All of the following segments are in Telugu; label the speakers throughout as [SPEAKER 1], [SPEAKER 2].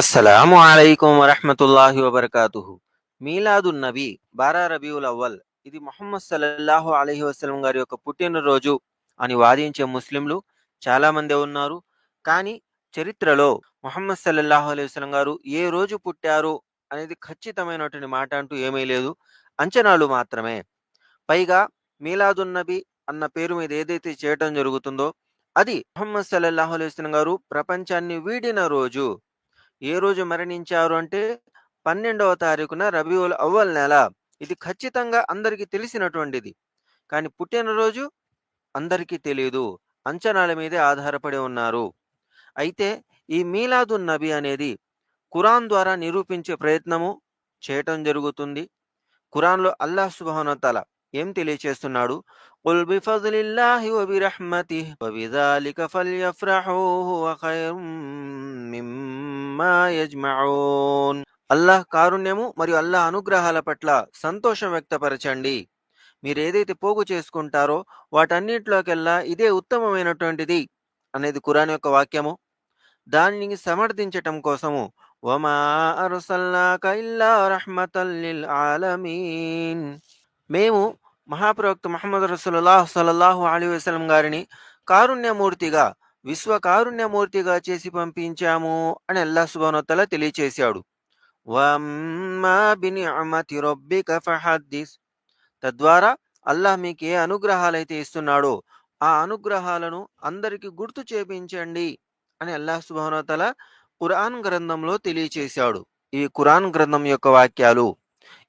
[SPEAKER 1] అస్సలాము అలైకుం వరహమతుల్లాహి వబర్కాతుహు. మీలాదు నబీ బారా రబీవుల్ అవ్వల్ ఇది మొహమ్మద్ సల్లల్లాహు అలహి వసలం గారి యొక్క పుట్టినరోజు అని వాదించే ముస్లింలు చాలామందే ఉన్నారు. కానీ చరిత్రలో మొహమ్మద్ సల్లల్లాహు అలైహి వసలం గారు ఏ రోజు పుట్టారు అనేది ఖచ్చితమైనటువంటి మాట అంటూ ఏమీ లేదు. అంచనాలు మాత్రమే. పైగా మీలాదున్నబి అన్న పేరు మీద ఏదైతే చేయటం జరుగుతుందో అది మొహమ్మద్ సల్లల్లాహు అలైహి గారు ప్రపంచాన్ని వీడిన రోజు. ఏ రోజు మరణించారు అంటే పన్నెండవ తారీఖున రబీవుల్ అవ్వల్ నెల ఇది ఖచ్చితంగా అందరికీ తెలిసినటువంటిది కానీ పుట్టినరోజు అందరికీ తెలియదు అంచనాల మీదే ఆధారపడి ఉన్నారు అయితే ఈ మీలాదున్ నబీ అనేది ఖురాన్ ద్వారా నిరూపించే ప్రయత్నము చేయటం జరుగుతుంది ఖురాన్లో అల్లాహ్ సుబహానతల ఏం తెలియచేస్తున్నాడు قل بفضل الله وبرحمته وبذلك فليفرحوا هو خير مما యజ్మౌన్ అల్లాహ్ కారుణ్యము మరియు అల్లాహ్ అనుగ్రహాల పట్ల సంతోషం వ్యక్తపరచండి. మీరు ఏదైతే పోగు చేసుకుంటారో వాటన్నిటిలోకెల్లా ఇదే ఉత్తమమైనటువంటిది అనేది కురాన్ యొక్క వాక్యము. దానిని సమర్థించటం కోసము. మేము మహాప్రవక్త మహమ్మద్ రసూలుల్లాహ్ సలల్లాహు అలీ వసలం గారిని కారుణ్యమూర్తిగా విశ్వకారుణ్యమూర్తిగా చేసి పంపించాము అని అల్లా సుబానోత్తల తెలియచేశాడు. వమ్మా తద్వారా అల్లాహ్ మీకు ఏ అనుగ్రహాలైతే ఇస్తున్నాడో. ఆ అనుగ్రహాలను అందరికి గుర్తు చేపించండి అని అల్లాహ్ సుబానోతల ఖురాన్ గ్రంథంలో తెలియచేశాడు. ఇవి ఖురాన్ గ్రంథం యొక్క వాక్యాలు.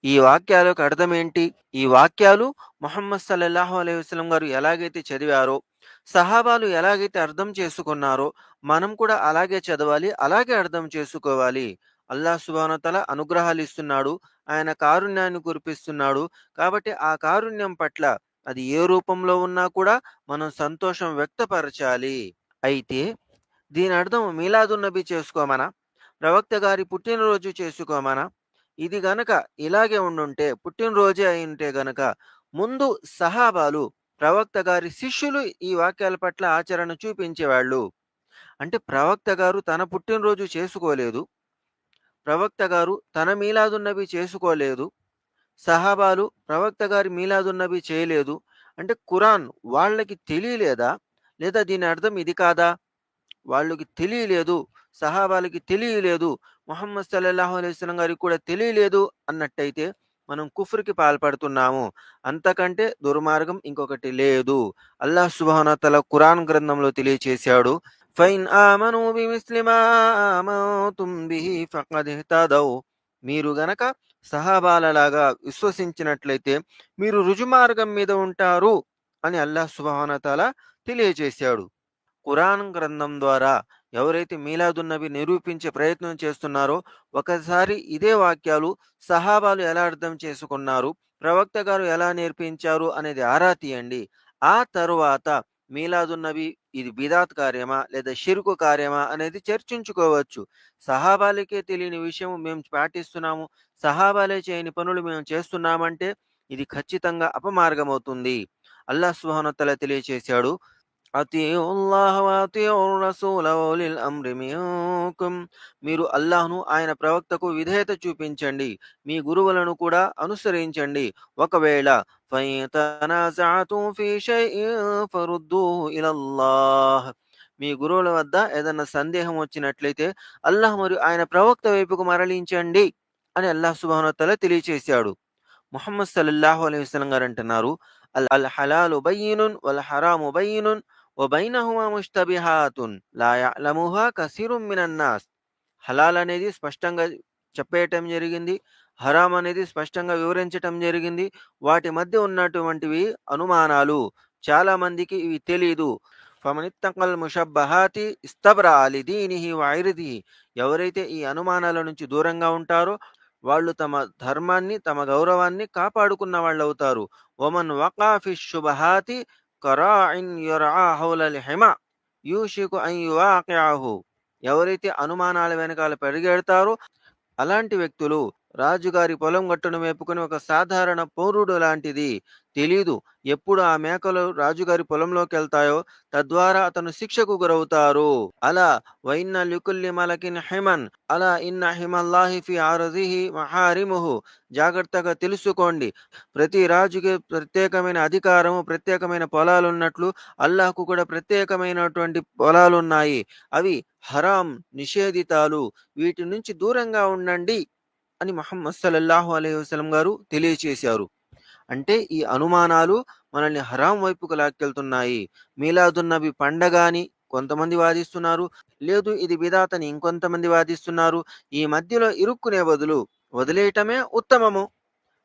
[SPEAKER 1] ఈ వాక్యాలకు అర్థం ఏంటి? ఈ వాక్యాలు మొహమ్మద్ సల్లల్లాహు అలైహి గారు ఎలాగైతే చదివారో సహాబాలు ఎలాగైతే అర్థం చేసుకున్నారో మనం కూడా అలాగే చదవాలి అలాగే అర్థం చేసుకోవాలి. అల్లాహ్ సుబానతల అనుగ్రహాలు ఇస్తున్నాడు. ఆయన కారుణ్యాన్ని కురిపిస్తున్నాడు. కాబట్టి ఆ కారుణ్యం పట్ల అది ఏ రూపంలో ఉన్నా కూడా మనం సంతోషం వ్యక్తపరచాలి. అయితే దీని అర్థం మీలాదున్నబి చేసుకోమనా? ప్రవక్త గారి పుట్టినరోజు చేసుకోమనా? ఇది గనక ఇలాగే ఉండుంటే పుట్టినరోజే అయి ఉంటే గనక ముందు సహాబాలు ప్రవక్త గారి శిష్యులు ఈ వాక్యాల పట్ల ఆచరణ చూపించేవాళ్ళు. అంటే ప్రవక్త గారు తన పుట్టినరోజు చేసుకోలేదు. ప్రవక్త గారు తన మీలాదున్నవి చేసుకోలేదు. సహాబాలు ప్రవక్త గారి మీలాదున్నవి చేయలేదు. అంటే ఖురాన్ వాళ్ళకి తెలియలేదా? లేదా దీని అర్థం ఇది కాదా? వాళ్ళకి తెలియలేదు. సహాబాలకి తెలియలేదు. మొహమ్మద్ సల్లాహు అలైస్లం గారికి కూడా తెలియలేదు అన్నట్టయితే మనం కుఫ్రుకి పాల్పడుతున్నాము. అంతకంటే దుర్మార్గం ఇంకొకటి లేదు. అల్లాహ్ సుబానతల ఖురాన్ గ్రంథంలో తెలియచేశాడు. ఫైన్ ఆమను మీరు గనక సహాబాలలాగా విశ్వసించినట్లయితే మీరు రుజుమార్గం మీద ఉంటారు అని అల్లాహ్ సుబానతల తెలియచేశాడు. ఖురాన్ గ్రంథం ద్వారా ఎవరైతే మీలాదున్నవి నిరూపించే ప్రయత్నం చేస్తున్నారో ఒకసారి ఇదే వాక్యాలు సహాబాలు ఎలా అర్థం చేసుకున్నారు ప్రవక్త గారు ఎలా నేర్పించారు అనేది ఆరా తీయండి. ఆ తరువాత మీలాదున్నవి ఇది బిదాత్ కార్యమా లేదా షిరుకు కార్యమా అనేది చర్చించుకోవచ్చు. సహాబాలకే తెలియని విషయం మేము పాటిస్తున్నాము సహాబాలే చేయని పనులు మేము చేస్తున్నామంటే ఇది ఖచ్చితంగా అపమార్గమవుతుంది. అల్లాహ్ సుహానతల తెలియచేశాడు మీరు అల్లాహ్ను ఆయన ప్రవక్తకు విధేయత చూపించండి. మీ గురువులను కూడా అనుసరించండి. ఒకవేళ మీ గురువుల వద్ద ఏదైనా సందేహం వచ్చినట్లయితే అల్లాహ్ మరియు ఆయన ప్రవక్త వైపుకు మరలించండి అని అల్లాహ్ సుబానతల తెలియచేశాడు. ముహమ్మద్ సల్లల్లాహు అలైహి వసల్లం గారు అంటున్నారు. అల్ హలాలు బయ్యినున్ వల్ హరాము బయ్యినున్ వబైనహుమా ముష్తబిహాతున్ లా యఅలముహా కసీరుం మినన్ హలాల్ అనేది స్పష్టంగా చెప్పేయటం జరిగింది. హరాం అనేది స్పష్టంగా వివరించటం జరిగింది. వాటి మధ్య ఉన్నటువంటివి అనుమానాలు. చాలా మందికి ఇవి తెలియదు ఫమనిత్తకల్ ముషబ్బహాతి ఇస్తబ్రా దీనిహి వైరిది ఎవరైతే ఈ అనుమానాల నుంచి దూరంగా ఉంటారో వాళ్ళు తమ ధర్మాన్ని తమ గౌరవాన్ని కాపాడుకున్న వాళ్ళు అవుతారు ఒమన్ వకాఫి శుభహాతి కరాయిన్ యరా హిమ యూషికు అన్ యువాకియాహు ఎవరైతే అనుమానాల వెనకాల పరిగెడతారో అలాంటి వ్యక్తులు రాజుగారి పొలం గట్టును మేపుకుని ఒక సాధారణ పౌరుడు లాంటిది. తెలీదు. ఎప్పుడు ఆ మేకలు రాజుగారి పొలంలోకి వెళ్తాయో తద్వారా అతను శిక్షకు గురవుతారు. అలా వైన్న లికుల్లి మలకిన్ హిమన్ అలా ఇన్న హిమల్లాహి ఫి ఆరదిహి మహారిముహు. జాగ్రత్తగా తెలుసుకోండి. ప్రతి రాజుకి ప్రత్యేకమైన అధికారము ప్రత్యేకమైన పొలాలు ఉన్నట్లు అల్లాహకు కూడా ప్రత్యేకమైనటువంటి పొలాలు ఉన్నాయి అవి హరాం నిషేధితాలు. వీటి నుంచి దూరంగా ఉండండి. అని మహమ్మద్ సల్లల్లాహు అలైహి వసలం గారు తెలియచేశారు. అంటే ఈ అనుమానాలు మనల్ని హరాం వైపుకు లాక్కెళ్తున్నాయి. మీలాదున్నబి పండగ అని కొంతమంది వాదిస్తున్నారు. లేదు ఇది విధాతని ఇంకొంతమంది వాదిస్తున్నారు. ఈ మధ్యలో ఇరుక్కునే బదులు వదిలేయటమే ఉత్తమము.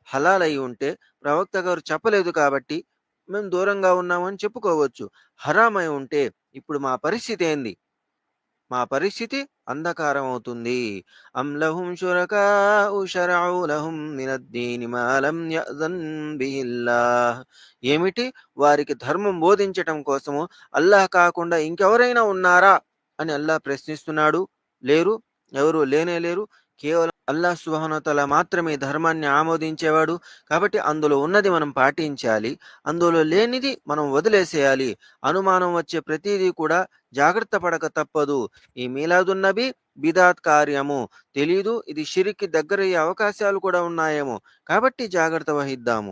[SPEAKER 1] హలాల్ అయి ఉంటే ప్రవక్త గారు చెప్పలేదు కాబట్టి మేము దూరంగా ఉన్నామని చెప్పుకోవచ్చు. హరామై ఉంటే ఇప్పుడు మా పరిస్థితి ఏంది? మా పరిస్థితి అంధకారం అవుతుంది. అం లహుం షురకాఉ షరఉ లహుం మినద్దీని మా లం ఏమిటి? వారికి ధర్మం బోధించటం కోసము అల్లాహ్ కాకుండా ఇంకెవరైనా ఉన్నారా? అని అల్లాహ్ ప్రశ్నిస్తున్నాడు. లేరు? ఎవరు లేనే లేరు? కేవలం అల్లాహ్ సుబహనతల మాత్రమే ధర్మాన్ని ఆమోదించేవాడు. కాబట్టి అందులో ఉన్నది మనం పాటించాలి. అందులో లేనిది మనం వదిలేసేయాలి. అనుమానం వచ్చే ప్రతిదీ కూడా జాగ్రత్త పడక తప్పదు. ఈ మీలాదున్నబి బిదాత్ కార్యము. తెలీదు ఇది షిరికి దగ్గరయ్యే అవకాశాలు కూడా ఉన్నాయేమో. కాబట్టి జాగ్రత్త వహిద్దాము.